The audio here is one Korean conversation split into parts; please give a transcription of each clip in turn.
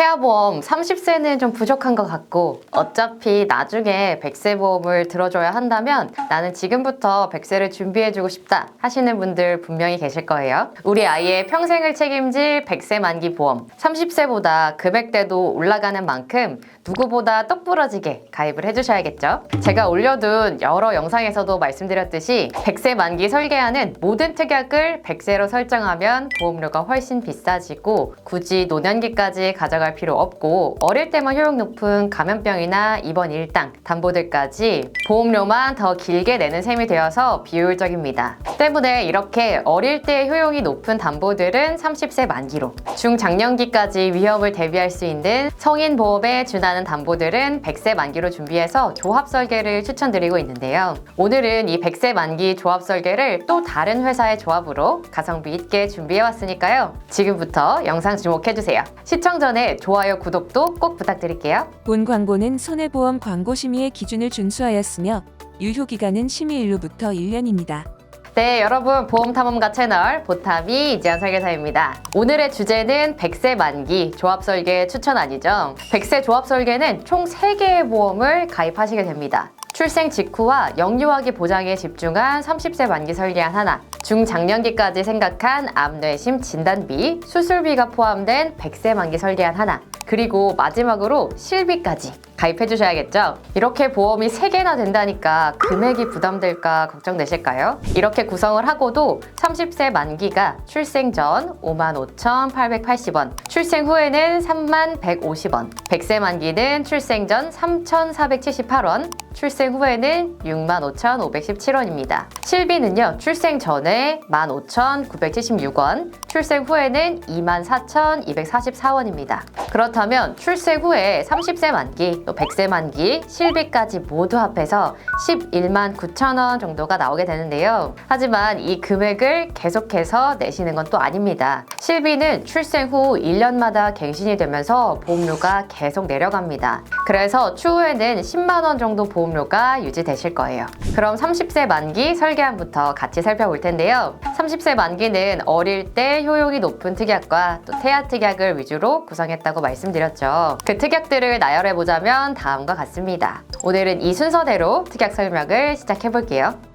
태아보험 30세는 좀 부족한 것 같고 어차피 나중에 100세 보험을 들어줘야 한다면 나는 지금부터 100세를 준비해주고 싶다 하시는 분들 분명히 계실 거예요. 우리 아이의 평생을 책임질 100세 만기 보험 30세보다 금액대도 올라가는 만큼 누구보다 똑부러지게 가입을 해주셔야겠죠. 제가 올려둔 여러 영상에서도 말씀드렸듯이 100세 만기 설계하는 모든 특약을 100세로 설정하면 보험료가 훨씬 비싸지고 굳이 노년기까지 가져갈 필요 없고 어릴 때만 효용 높은 감염병이나 입원 일당, 담보들까지 보험료만 더 길게 내는 셈이 되어서 비효율적입니다. 때문에 이렇게 어릴 때 효용이 높은 담보들은 30세 만기로 중장년기까지 위험을 대비할 수 있는 성인 보험에 준하는 담보들은 100세 만기로 준비해서 조합 설계를 추천드리고 있는데요. 오늘은 이 100세 만기 조합 설계를 또 다른 회사의 조합으로 가성비 있게 준비해 왔으니까요. 지금부터 영상 주목해주세요. 시청 전에 좋아요, 구독도 꼭 부탁드릴게요. 본 광고는 손해보험 광고 심의의 기준을 준수하였으며 유효 기간은 심의일로부터 1년입니다. 네, 여러분 보험 탐험가 채널 보탐이 이지한 설계사입니다. 오늘의 주제는 100세 만기 조합 설계 추천 아니죠? 100세 조합 설계는 총 3개의 보험을 가입하시게 됩니다. 출생 직후와 영유아기 보장에 집중한 30세 만기 설계안 하나, 중장년기까지 생각한 암뇌심 진단비, 수술비가 포함된 100세 만기 설계안 하나, 그리고 마지막으로 실비까지 가입해 주셔야겠죠? 이렇게 보험이 3개나 된다니까 금액이 부담될까 걱정되실까요? 이렇게 구성을 하고도 30세 만기가 출생 전 55,880원, 출생 후에는 3150원, 100세 만기는 출생 전 3,478원, 출생 후에는 65,517원입니다. 실비는요, 출생 전에 15,976원, 출생 후에는 24,244원입니다. 그렇다면 출생 후에 30세 만기, 또 100세 만기, 실비까지 모두 합해서 11만 9천 원 정도가 나오게 되는데요. 하지만 이 금액을 계속해서 내시는 건 또 아닙니다. 실비는 출생 후 1년마다 갱신이 되면서 보험료가 계속 내려갑니다. 그래서 추후에는 10만 원 정도 보험료가 유지되실 거예요. 그럼 30세 만기 설계안부터 같이 살펴볼 텐데요. 30세 만기는 어릴 때 효용이 높은 특약과 또 태아 특약을 위주로 구성했다고 말씀드렸죠. 그 특약들을 나열해 보자면 다음과 같습니다. 오늘은 이 순서대로 특약 설명을 시작해 볼게요.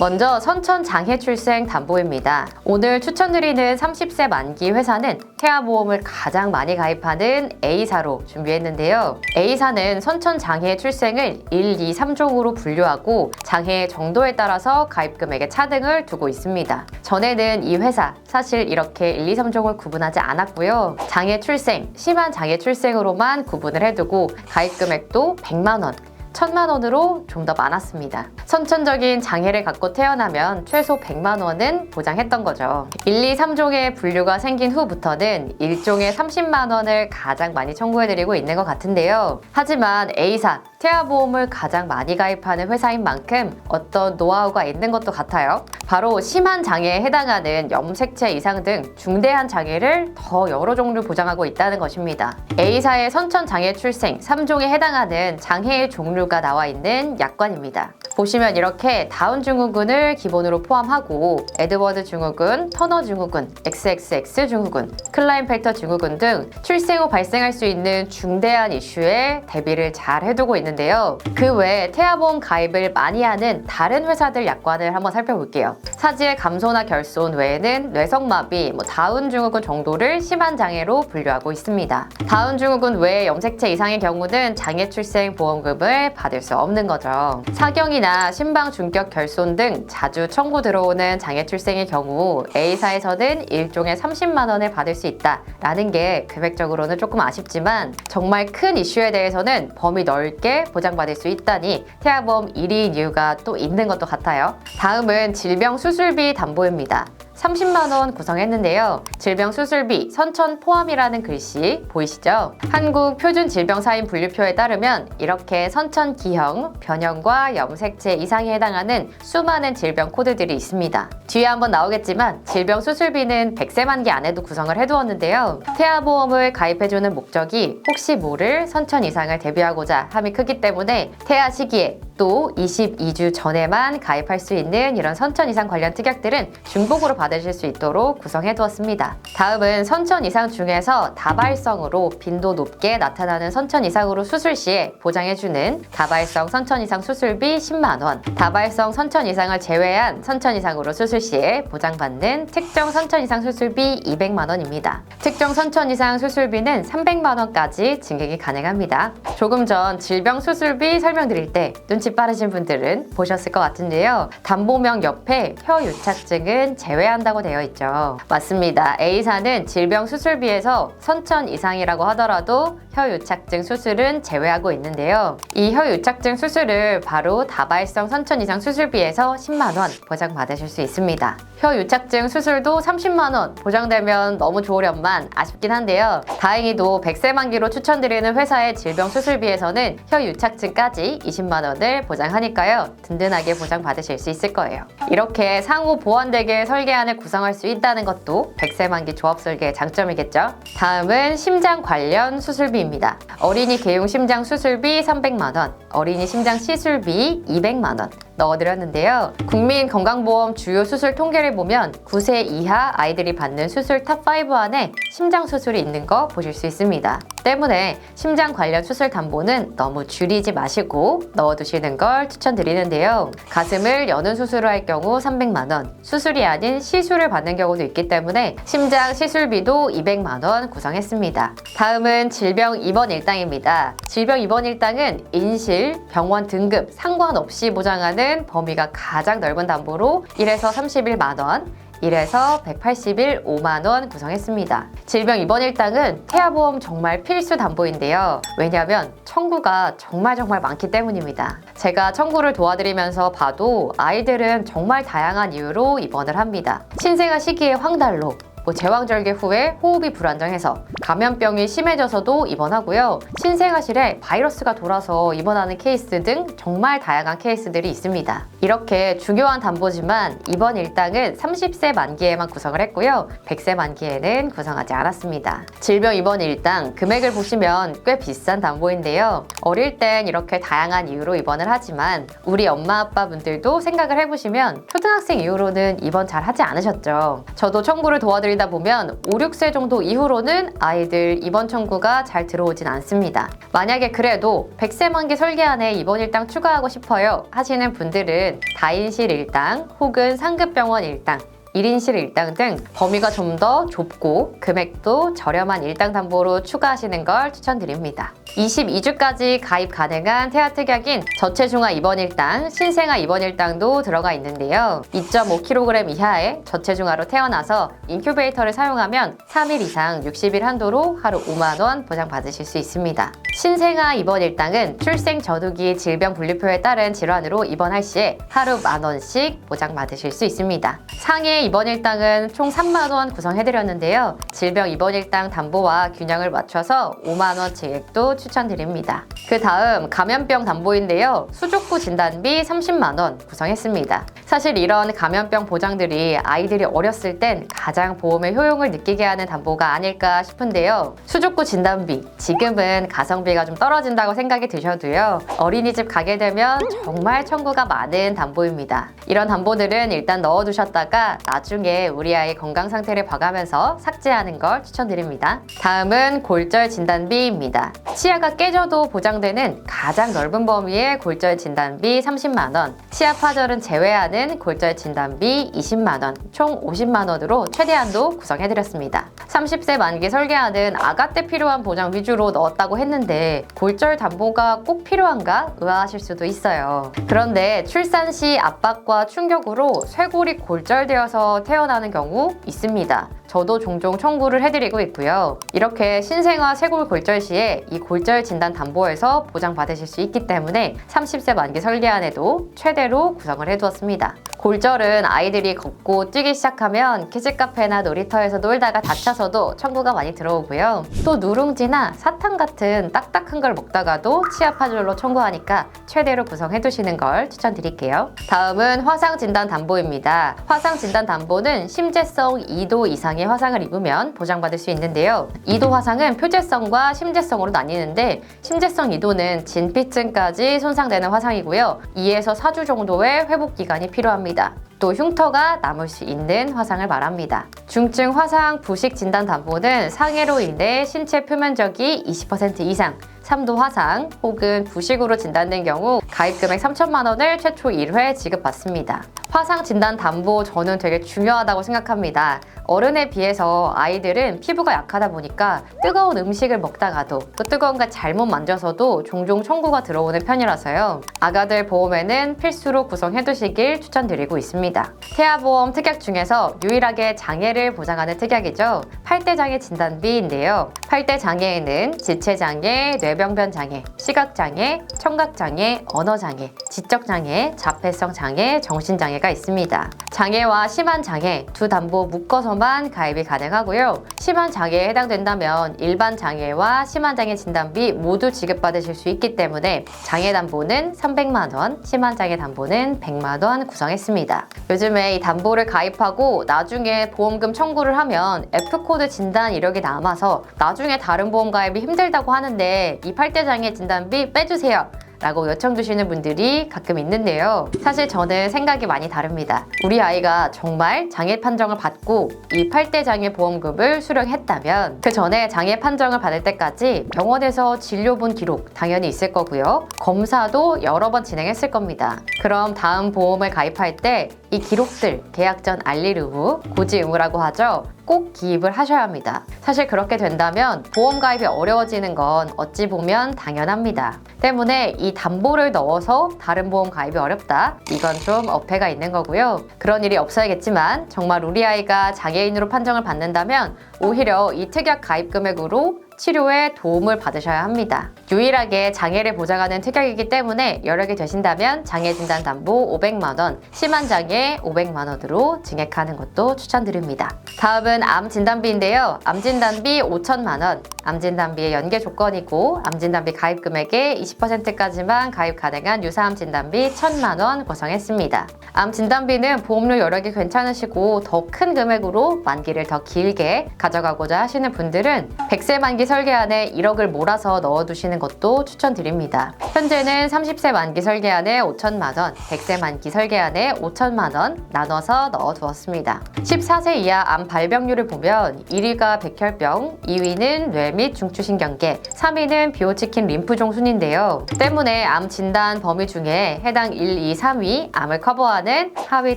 먼저 선천 장애 출생 담보입니다. 오늘 추천드리는 30세 만기 회사는 태아보험을 가장 많이 가입하는 A사로 준비했는데요. A사는 선천 장애 출생을 1, 2, 3종으로 분류하고 장애 정도에 따라서 가입 금액의 차등을 두고 있습니다. 전에는 이 회사 사실 이렇게 1, 2, 3종을 구분하지 않았고요. 장애 출생, 심한 장애 출생으로만 구분을 해두고 가입 금액도 100만 원, 천만 원으로 좀 더 많았습니다. 선천적인 장애를 갖고 태어나면 최소 100만 원은 보장했던 거죠. 1, 2, 3종의 분류가 생긴 후부터는 1종에 30만 원을 가장 많이 청구해드리고 있는 것 같은데요. 하지만 A사, 태아보험을 가장 많이 가입하는 회사인 만큼 어떤 노하우가 있는 것도 같아요. 바로 심한 장애에 해당하는 염색체 이상 등 중대한 장애를 더 여러 종류 보장하고 있다는 것입니다. A사의 선천 장애 출생 3종에 해당하는 장애의 종류 가 나와 있는 약관입니다. 보시면 이렇게 다운 증후군을 기본으로 포함하고 에드워드 증후군, 터너 증후군, XXX 증후군, 클라인펠터 증후군 등 출생 후 발생할 수 있는 중대한 이슈에 대비를 잘 해두고 있는데요. 그 외에 태아보험 가입을 많이 하는 다른 회사들 약관을 한번 살펴볼게요. 사지의 감소나 결손 외에는 뇌성마비, 뭐 다운 증후군 정도를 심한 장애로 분류하고 있습니다. 다운 증후군 외에 염색체 이상의 경우는 장애 출생 보험금을 받을 수 없는 거죠. 사경이나 심방 중격 결손 등 자주 청구 들어오는 장애 출생의 경우 A사에서는 일종의 30만 원을 받을 수 있다라는 게 금액적으로는 조금 아쉽지만 정말 큰 이슈에 대해서는 범위 넓게 보장받을 수 있다니 태아보험 1위인 이유가 또 있는 것도 같아요. 다음은 질병 수술비 담보입니다. 30만 원 구성했는데요. 질병 수술비 선천 포함이라는 글씨 보이시죠? 한국 표준 질병 사인 분류표에 따르면 이렇게 선천 기형, 변형과 염색체 이상에 해당하는 수많은 질병 코드들이 있습니다. 뒤에 한번 나오겠지만 질병 수술비는 100세 만기 안에도 구성을 해두었는데요. 태아보험을 가입해주는 목적이 혹시 모를 선천 이상을 대비하고자 함이 크기 때문에 태아 시기에 또 22주 전에만 가입할 수 있는 이런 선천 이상 관련 특약들은 중복으로 받을 받으실 수 있도록 구성해 두었습니다. 다음은 선천 이상 중에서 다발성으로 빈도 높게 나타나는 선천 이상으로 수술 시에 보장해주는 다발성 선천 이상 수술비 10만원, 다발성 선천 이상을 제외한 선천 이상으로 수술 시에 보장받는 특정 선천 이상 수술비 200만원입니다. 특정 선천 이상 수술비는 300만원까지 증액이 가능합니다. 조금 전 질병 수술비 설명드릴 때 눈치 빠르신 분들은 보셨을 것 같은데요. 담보명 옆에 혀 유착증은 제외한 다고 되어 있죠. 맞습니다. A사는 질병 수술비에서 선천 이상이라고 하더라도 혀 유착증 수술은 제외하고 있는데요. 이 혀 유착증 수술을 바로 다발성 선천 이상 수술비에서 10만 원 보장받으실 수 있습니다. 혀 유착증 수술도 30만 원 보장되면 너무 좋으련만 아쉽긴 한데요. 다행히도 100세 만기로 추천드리는 회사의 질병 수술비에서는 혀 유착증까지 20만 원을 보장하니까요. 든든하게 보장받으실 수 있을 거예요. 이렇게 상호 보완되게 설계안을 구성할 수 있다는 것도 100세 만기 조합 설계의 장점이겠죠. 다음은 심장 관련 수술비입니다. 어린이 개용 심장 수술비 300만 원, 어린이 심장 시술비 200만 원. 넣어드렸는데요. 국민건강보험 주요 수술 통계를 보면 9세 이하 아이들이 받는 수술 탑5 안에 심장 수술이 있는 거 보실 수 있습니다. 때문에 심장 관련 수술 담보는 너무 줄이지 마시고 넣어두시는 걸 추천드리는데요. 가슴을 여는 수술을 할 경우 300만 원, 수술이 아닌 시술을 받는 경우도 있기 때문에 심장 시술비도 200만 원 구성했습니다. 다음은 질병 입원 일당입니다. 질병 입원 일당은 인실, 병원 등급 상관없이 보장하는 범위가 가장 넓은 담보로 1에서 31만 원, 1에서 180일 5만 원 구성했습니다. 질병 입원 일당은 태아보험 정말 필수 담보인데요. 왜냐하면 청구가 정말 정말 많기 때문입니다. 제가 청구를 도와드리면서 봐도 아이들은 정말 다양한 이유로 입원을 합니다. 신생아 시기에 황달로, 뭐 제왕절개 후에 호흡이 불안정해서 감염병이 심해져서도 입원하고요. 신생아실에 바이러스가 돌아서 입원하는 케이스 등 정말 다양한 케이스들이 있습니다. 이렇게 중요한 담보지만 이번 일당은 30세 만기에만 구성을 했고요. 100세 만기에는 구성하지 않았습니다. 질병 입원 일당 금액을 보시면 꽤 비싼 담보인데요. 어릴 땐 이렇게 다양한 이유로 입원을 하지만 우리 엄마 아빠 분들도 생각을 해보시면 초등학생 이후로는 입원 잘 하지 않으셨죠. 저도 청구를 도와드리 다 보면 5, 6세 정도 이후로는 아이들 입원 청구가 잘 들어오진 않습니다. 만약에 그래도 100세 만기 설계 안에 입원 일당 추가하고 싶어요 하시는 분들은 다인실 일당 혹은 상급병원 일당 1인실 일당 등 범위가 좀 더 좁고 금액도 저렴한 일당 담보로 추가하시는 걸 추천드립니다. 22주까지 가입 가능한 태아특약인 저체중아 입원 일당, 신생아 입원 일당도 들어가 있는데요. 2.5kg 이하의 저체중아로 태어나서 인큐베이터를 사용하면 3일 이상 60일 한도로 하루 5만 원 보장받으실 수 있습니다. 신생아 입원 일당은 출생 전후기 질병 분류표에 따른 질환으로 입원할 시에 하루 만 원씩 보장받으실 수 있습니다. 상해 입원 일당은 총 3만 원 구성해드렸는데요. 질병 입원 일당 담보와 균형을 맞춰서 5만 원 증액도 추천드립니다. 그 다음 감염병 담보인데요. 수족구 진단비 30만 원 구성했습니다. 사실 이런 감염병 보장들이 아이들이 어렸을 땐 가장 보험의 효용을 느끼게 하는 담보가 아닐까 싶은데요. 수족구 진단비 지금은 가성비가 좀 떨어진다고 생각이 드셔도요. 어린이집 가게 되면 정말 청구가 많은 담보입니다. 이런 담보들은 일단 넣어두셨다가 나중에 우리 아이 건강 상태를 봐가면서 삭제하는 걸 추천드립니다. 다음은 골절 진단비입니다. 치아가 깨져도 보장되는 가장 넓은 범위의 골절 진단비 30만 원, 치아 파절은 제외하는 골절 진단비 20만 원, 총 50만 원으로 최대한도 구성해드렸습니다. 30세 만기 설계하는 아가 때 필요한 보장 위주로 넣었다고 했는데 골절 담보가 꼭 필요한가 의아하실 수도 있어요. 그런데 출산 시 압박과 충격으로 쇄골이 골절되어서 태어나는 경우 있습니다. 저도 종종 청구를 해드리고 있고요. 이렇게 신생아 쇄골 골절 시에 이 골절 진단 담보에서 보장받으실 수 있기 때문에 30세 만기 설계안에도 최대로 구성을 해두었습니다. 골절은 아이들이 걷고 뛰기 시작하면 키즈카페나 놀이터에서 놀다가 다쳐서도 청구가 많이 들어오고요. 또 누룽지나 사탕 같은 딱딱한 걸 먹다가도 치아 파절로 청구하니까 최대로 구성해두시는 걸 추천드릴게요. 다음은 화상 진단 담보입니다. 화상 진단 담보는 심재성 2도 이상의 화상을 입으면 보장받을 수 있는데요. 2도 화상은 표재성과 심재성으로 나뉘는데 심재성 2도는 진피층까지 손상되는 화상이고요. 2에서 4주 정도의 회복 기간이 필요합니다. 또 흉터가 남을 수 있는 화상을 말합니다. 중증 화상 부식 진단 담보는 상해로 인해 신체 표면적이 20% 이상 3도 화상 혹은 부식으로 진단된 경우 가입 금액 3천만 원을 최초 1회 지급받습니다. 화상 진단 담보 저는 되게 중요하다고 생각합니다. 어른에 비해서 아이들은 피부가 약하다 보니까 뜨거운 음식을 먹다가도 또 뜨거운 걸 잘못 만져서도 종종 청구가 들어오는 편이라서요. 아가들 보험에는 필수로 구성해 두시길 추천드리고 있습니다. 태아보험 특약 중에서 유일하게 장애를 보장하는 특약이죠. 팔대장애 진단비인데요. 팔대장애에는 지체장애, 뇌병변 장애, 시각장애, 청각장애, 언어장애, 지적장애, 자폐성 장애, 정신장애 가 있습니다. 장애와 심한 장애 두 담보 묶어서만 가입이 가능하고요. 심한 장애에 해당된다면 일반 장애와 심한 장애 진단비 모두 지급받으실 수 있기 때문에 장애 담보는 300만 원, 심한 장애 담보는 100만 원 구성했습니다. 요즘에 이 담보를 가입하고 나중에 보험금 청구를 하면 F코드 진단 이력이 남아서 나중에 다른 보험 가입이 힘들다고 하는데 이 팔대장애 진단비 빼주세요. 라고 요청 주시는 분들이 가끔 있는데요. 사실 저는 생각이 많이 다릅니다. 우리 아이가 정말 장애 판정을 받고 이 8대 장애 보험금을 수령했다면 그 전에 장애 판정을 받을 때까지 병원에서 진료 본 기록 당연히 있을 거고요. 검사도 여러 번 진행했을 겁니다. 그럼 다음 보험을 가입할 때 이 기록들 계약 전 알릴 의무, 고지 의무라고 하죠. 꼭 기입을 하셔야 합니다. 사실 그렇게 된다면 보험 가입이 어려워지는 건 어찌 보면 당연합니다. 때문에 이 담보를 넣어서 다른 보험 가입이 어렵다? 이건 좀 어폐가 있는 거고요. 그런 일이 없어야겠지만 정말 우리 아이가 장애인으로 판정을 받는다면 오히려 이 특약 가입 금액으로 치료에 도움을 받으셔야 합니다. 유일하게 장애를 보장하는 특약이기 때문에 여력이 되신다면 장애 진단 담보 500만 원, 심한 장애 500만 원으로 증액하는 것도 추천드립니다. 다음은 암 진단비인데요. 암 진단비 5천만 원, 암 진단비의 연계 조건이고 암 진단비 가입 금액의 20%까지만 가입 가능한 유사암 진단비 1천만 원 구성했습니다. 암 진단비는 보험료 여력이 괜찮으시고 더 큰 금액으로 만기를 더 길게 가져가고자 하시는 분들은 100세 만기 설계안에 1억을 몰아서 넣어두시는 것도 추천드립니다. 현재는 30세 만기 설계안에 5천만 원, 100세 만기 설계안에 5천만 원 나눠서 넣어두었습니다. 14세 이하 암 발병률을 보면 1위가 백혈병, 2위는 뇌 및 중추신경계, 3위는 비오치킨 림프종 순인데요. 때문에 암 진단 범위 중에 해당 1, 2, 3위 암을 커버하는 하위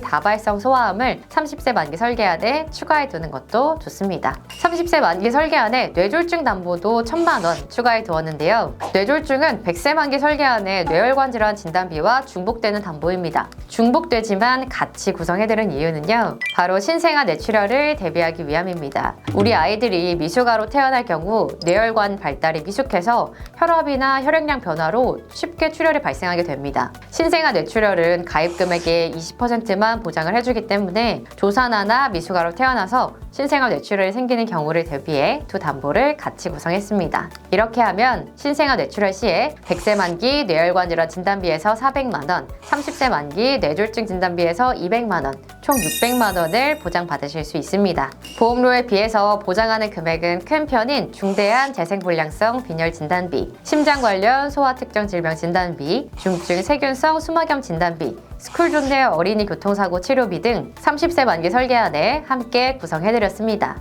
다발성 소아암을 30세 만기 설계안에 추가해 두는 것도 좋습니다. 30세 만기 설계안에 뇌졸중 담보도 1천만 원 추가해 두었는데요. 뇌졸중은 100세 만기 설계 안에 뇌혈관 질환 진단비와 중복되는 담보입니다. 중복되지만 같이 구성해드린 이유는요. 바로 신생아 뇌출혈을 대비하기 위함입니다. 우리 아이들이 미숙아로 태어날 경우 뇌혈관 발달이 미숙해서 혈압이나 혈액량 변화로 쉽게 출혈이 발생하게 됩니다. 신생아 뇌출혈은 가입 금액의 20%만 보장을 해주기 때문에 조산아나 미숙아로 태어나서 신생아 뇌출혈이 생기는 경우를 대비해 두 담보를 같이 구성했습니다. 이렇게 하면 신생아 뇌출혈 시에 100세 만기 뇌혈관 질환 진단비에서 400만 원, 30세 만기 뇌졸중 진단비에서 200만 원, 총 600만 원을 보장받으실 수 있습니다. 보험료에 비해서 보장하는 금액은 큰 편인 중대한 재생불량성 빈혈 진단비, 심장 관련 소아 특정 질병 진단비, 중증 세균성 수막염 진단비, 스쿨존 내 어린이 교통사고 치료비 등 30세 만기 설계안에 함께 구성해드렸습니다.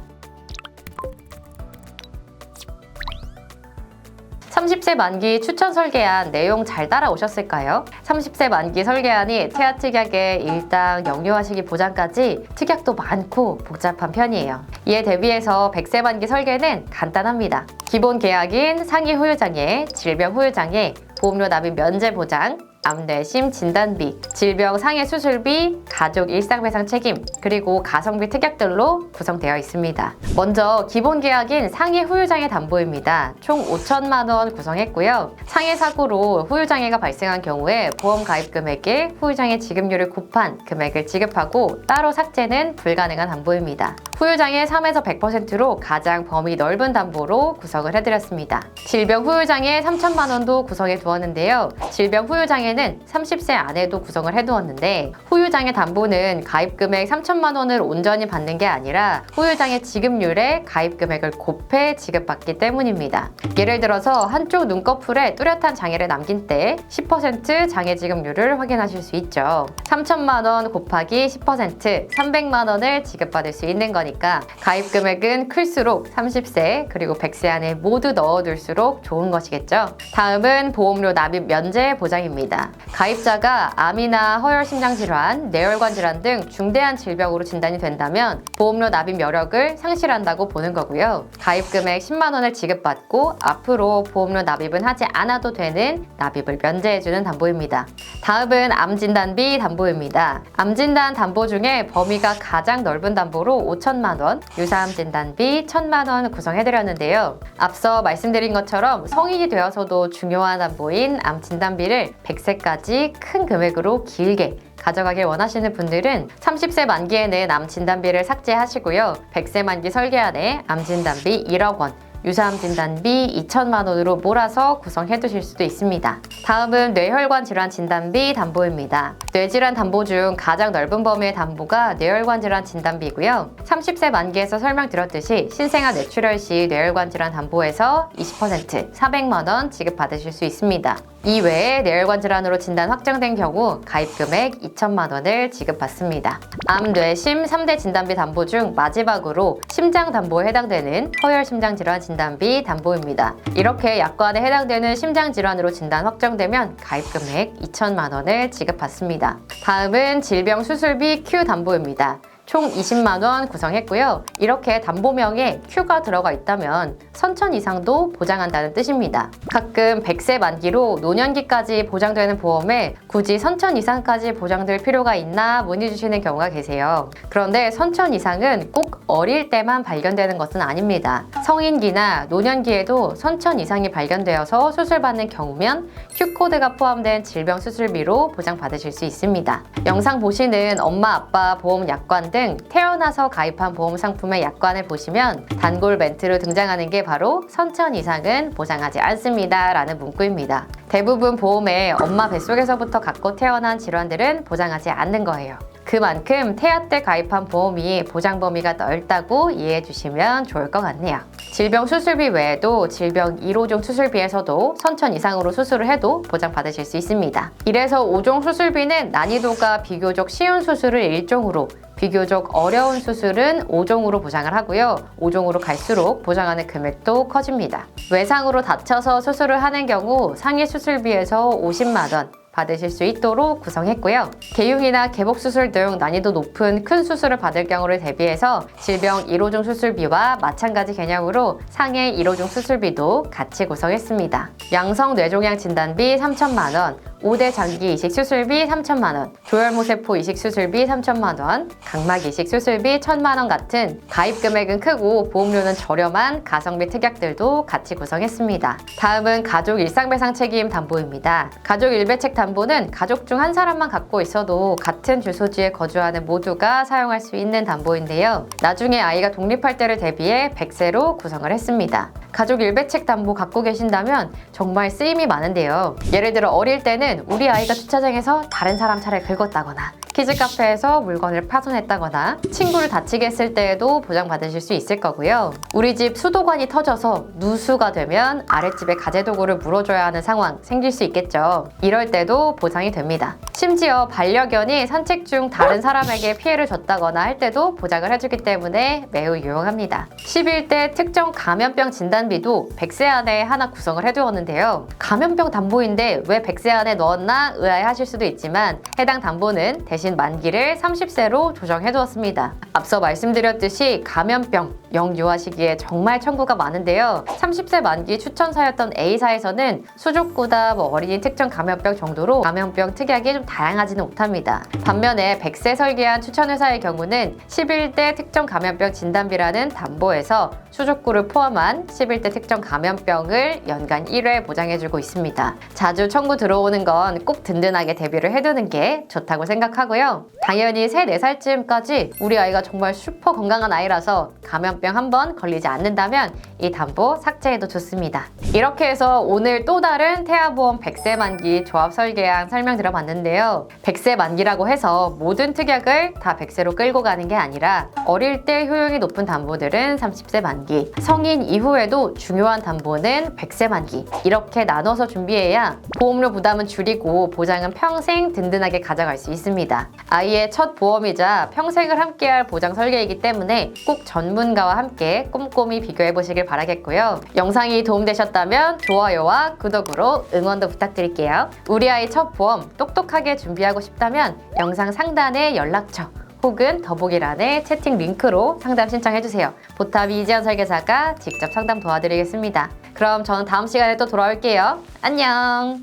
30세 만기 추천 설계안 내용 잘 따라오셨을까요? 30세 만기 설계안이 태아 특약의 일당 영유아시기 보장까지 특약도 많고 복잡한 편이에요. 이에 대비해서 100세 만기 설계는 간단합니다. 기본 계약인 상위 후유장애, 질병 후유장애, 보험료 납입 면제 보장, 암내심 진단비, 질병 상해 수술비, 가족 일상배상 책임, 그리고 가성비 특약들로 구성되어 있습니다. 먼저 기본 계약인 상해 후유장애 담보입니다. 총 5천만 원 구성했고요. 상해 사고로 후유장애가 발생한 경우에 보험 가입 금액에 후유장애 지급료를 곱한 금액을 지급하고 따로 삭제는 불가능한 담보입니다. 후유장애 3에서 100%로 가장 범위 넓은 담보로 구성을 해드렸습니다. 질병 후유장애 3천만 원도 구성해 두었는데요. 질병 후유장애 장애는 30세 안에도 구성을 해두었는데 후유장애 담보는 가입 금액 3천만 원을 온전히 받는 게 아니라 후유장애 지급률에 가입 금액을 곱해 지급받기 때문입니다. 예를 들어서 한쪽 눈꺼풀에 뚜렷한 장애를 남긴 때 10% 장애 지급률을 확인하실 수 있죠. 3천만 원 곱하기 10% 300만 원을 지급받을 수 있는 거니까 가입 금액은 클수록 30세 그리고 100세 안에 모두 넣어둘수록 좋은 것이겠죠. 다음은 보험료 납입 면제 보장입니다. 가입자가 암이나 허혈 심장 질환, 뇌혈관 질환 등 중대한 질병으로 진단이 된다면 보험료 납입 여력을 상실한다고 보는 거고요. 가입 금액 10만 원을 지급받고 앞으로 보험료 납입은 하지 않아도 되는 납입을 면제해주는 담보입니다. 다음은 암진단비 담보입니다. 암진단 담보 중에 범위가 가장 넓은 담보로 5천만 원, 유사암 진단비 1천만 원 구성해드렸는데요. 앞서 말씀드린 것처럼 성인이 되어서도 중요한 담보인 암 진단비를 100세 까지 큰 금액으로 길게 가져가길 원하시는 분들은 30세 만기에는 암 진단비를 삭제하시고요. 100세 만기 설계안에 암 진단비 1억 원, 유사암 진단비 2천만 원으로 몰아서 구성해 두실 수도 있습니다. 다음은 뇌혈관 질환 진단비 담보입니다. 뇌질환 담보 중 가장 넓은 범위의 담보가 뇌혈관 질환 진단비고요. 30세 만기에서 설명드렸듯이 신생아 뇌출혈 시 뇌혈관 질환 담보에서 20% 400만 원 지급받으실 수 있습니다. 이외에 뇌혈관 질환으로 진단 확정된 경우 가입 금액 2천만 원을 지급받습니다. 암, 뇌, 심 3대 진단비 담보 중 마지막으로 심장 담보에 해당되는 허혈 심장 질환 진단비 담보입니다. 이렇게 약관에 해당되는 심장 질환으로 진단 확정되면 가입 금액 2천만 원을 지급받습니다. 다음은 질병 수술비 Q 담보입니다. 총 20만 원 구성했고요. 이렇게 담보명에 Q가 들어가 있다면 선천 이상도 보장한다는 뜻입니다. 가끔 100세 만기로 노년기까지 보장되는 보험에 굳이 선천 이상까지 보장될 필요가 있나 문의 주시는 경우가 계세요. 그런데 선천 이상은 꼭 어릴 때만 발견되는 것은 아닙니다. 성인기나 노년기에도 선천 이상이 발견되어서 수술받는 경우면 Q코드가 포함된 질병 수술비로 보장받으실 수 있습니다. 영상 보시는 엄마, 아빠 보험 약관 등 태어나서 가입한 보험 상품의 약관을 보시면 단골 멘트로 등장하는 게 바로 선천 이상은 보장하지 않습니다. 라는 문구입니다. 대부분 보험에 엄마 뱃속에서부터 갖고 태어난 질환들은 보장하지 않는 거예요. 그만큼 태아 때 가입한 보험이 보장 범위가 넓다고 이해해 주시면 좋을 것 같네요. 질병 수술비 외에도 질병 1호종 수술비에서도 선천 이상으로 수술을 해도 보장받으실 수 있습니다. 이래서 5종 수술비는 난이도가 비교적 쉬운 수술을 1종으로 비교적 어려운 수술은 5종으로 보장을 하고요. 5종으로 갈수록 보장하는 금액도 커집니다. 외상으로 다쳐서 수술을 하는 경우 상해 수술비에서 50만 원, 받으실 수 있도록 구성했고요. 개흉이나 개복 수술 등 난이도 높은 큰 수술을 받을 경우를 대비해서 질병 1호종 수술비와 마찬가지 개념으로 상해 1호종 수술비도 같이 구성했습니다. 양성 뇌종양 진단비 3천만 원, 5대 장기 이식 수술비 3천만 원, 조혈모세포 이식 수술비 3천만 원, 각막 이식 수술비 1천만 원 같은 가입 금액은 크고 보험료는 저렴한 가성비 특약들도 같이 구성했습니다. 다음은 가족 일상배상 책임 담보입니다. 가족 일배책 담보는 가족 중 한 사람만 갖고 있어도 같은 주소지에 거주하는 모두가 사용할 수 있는 담보인데요. 나중에 아이가 독립할 때를 대비해 100세로 구성을 했습니다. 가족 일배책 담보 갖고 계신다면 정말 쓰임이 많은데요. 예를 들어 어릴 때는 우리 아이가 주차장에서 다른 사람 차를 긁었다거나 키즈 카페에서 물건을 파손했다거나 친구를 다치게 했을 때에도 보장받으실 수 있을 거고요. 우리 집 수도관이 터져서 누수가 되면 아랫집에 가재도구를 물어줘야 하는 상황 생길 수 있겠죠. 이럴 때도 보장이 됩니다. 심지어 반려견이 산책 중 다른 사람에게 피해를 줬다거나 할 때도 보장을 해주기 때문에 매우 유용합니다. 11대 특정 감염병 진단비도 100세 안에 하나 구성을 해두었는데요. 감염병 담보인데 왜 100세 안에 넣었나 의아해하실 수도 있지만 해당 담보는 대신 만기를 30세로 조정해 두었습니다. 앞서 말씀드렸듯이 감염병 영유아 시기에 정말 청구가 많은데요. 30세 만기 추천사였던 A사에서는 수족구다 뭐 어린이 특정 감염병 정도로 감염병 특약이 좀 다양하지는 못합니다. 반면에 100세 설계한 추천회사의 경우는 11대 특정 감염병 진단비라는 담보에서 수족구를 포함한 11대 특정 감염병을 연간 1회 보장해주고 있습니다. 자주 청구 들어오는 건 꼭 든든하게 대비를 해두는 게 좋다고 생각하고요. 하고요. 당연히 3, 4살쯤까지 우리 아이가 정말 슈퍼 건강한 아이라서 감염병 한 번 걸리지 않는다면 이 담보 삭제해도 좋습니다. 이렇게 해서 오늘 또 다른 태아보험 100세 만기 조합 설계안 설명 드려봤는데요. 100세 만기라고 해서 모든 특약을 다 100세로 끌고 가는 게 아니라 어릴 때 효용이 높은 담보들은 30세 만기, 성인 이후에도 중요한 담보는 100세 만기 이렇게 나눠서 준비해야 보험료 부담은 줄이고 보장은 평생 든든하게 가져갈 수 있습니다. 아이의 첫 보험이자 평생을 함께할 보장 설계이기 때문에 꼭 전문가와 함께 꼼꼼히 비교해 보시길 바라겠고요. 영상이 도움되셨다면 좋아요와 구독으로 응원도 부탁드릴게요. 우리 아이 첫 보험 똑똑하게 준비하고 싶다면 영상 상단에 연락처 혹은 더보기란에 채팅 링크로 상담 신청해주세요. 보탑 이지연 설계사가 직접 상담 도와드리겠습니다. 그럼 저는 다음 시간에 또 돌아올게요. 안녕!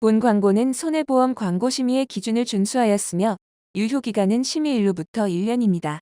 본 광고는 손해보험 광고 심의의 기준을 준수하였으며 유효 기간은 심의일로부터 1년입니다.